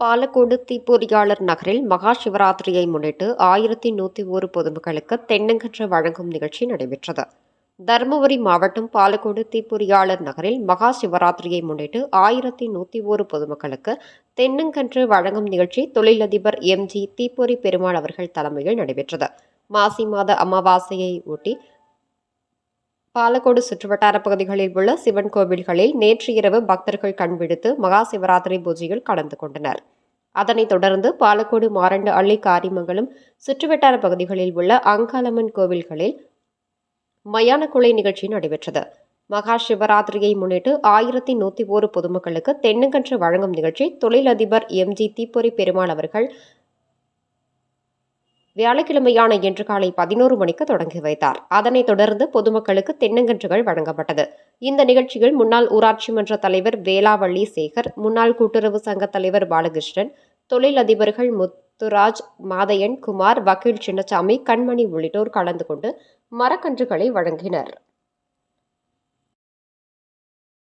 பாலக்கோடு தீப்பொறியாளர் நகரில் மகா சிவராத்திரியை முன்னிட்டு ஆயிரத்தி நூற்றி ஒரு பொதுமக்களுக்கு தென்னங்கன்று வழங்கும் நிகழ்ச்சி நடைபெற்றது. தருமபுரி மாவட்டம் பாலக்கோடு தீப்பொறியாளர் நகரில் மகா சிவராத்திரியை முன்னிட்டு ஆயிரத்தி நூற்றி ஒரு பொதுமக்களுக்கு தென்னங்கன்று வழங்கும் நிகழ்ச்சி தொழிலதிபர் எம்ஜி தீப்பொறி பெருமாள் அவர்கள் தலைமையில் நடைபெற்றது. மாசி மாத அமாவாசையை ஒட்டி பாலக்கோடு சுற்றுவட்டார பகுதிகளில் உள்ள சிவன் கோவில்களில் நேற்று இரவு பக்தர்கள் கண்பிடித்து மகா சிவராத்திரி பூஜையில் கலந்து கொண்டனர். அதனைத் தொடர்ந்து பாலக்கோடு மாரண்டு அள்ளி காரிமங்கலம் சுற்றுவட்டார பகுதிகளில் உள்ள அங்காளம்மன் கோவில்களில் மயான கொலை நிகழ்ச்சி நடைபெற்றது. மகா சிவராத்திரியை முன்னிட்டு ஆயிரத்தி நூற்றி ஒரு பொதுமக்களுக்கு தென்னங்கன்று வழங்கும் நிகழ்ச்சி தொழிலதிபர் எம்ஜி தீப்பொறி பெருமாள் அவர்கள் வியாழக்கிழமையான இன்று காலை பதினோரு மணிக்கு தொடங்கி வைத்தார். அதனைத் தொடர்ந்து பொதுமக்களுக்கு தென்னங்கன்றுகள் வழங்கப்பட்டது. இந்த நிகழ்ச்சியில் முன்னாள் ஊராட்சி மன்ற தலைவர் வேளாவள்ளி சேகர் முன்னாள் கூட்டுறவு சங்க தலைவர் பாலகிருஷ்ணன் தொழிலதிபர்கள் முத்துராஜ் மாதையன் குமார் வக்கீல் சின்னசாமி கண்மணி உள்ளிட்டோர் கலந்து கொண்டு மரக்கன்றுகளை வழங்கினர்.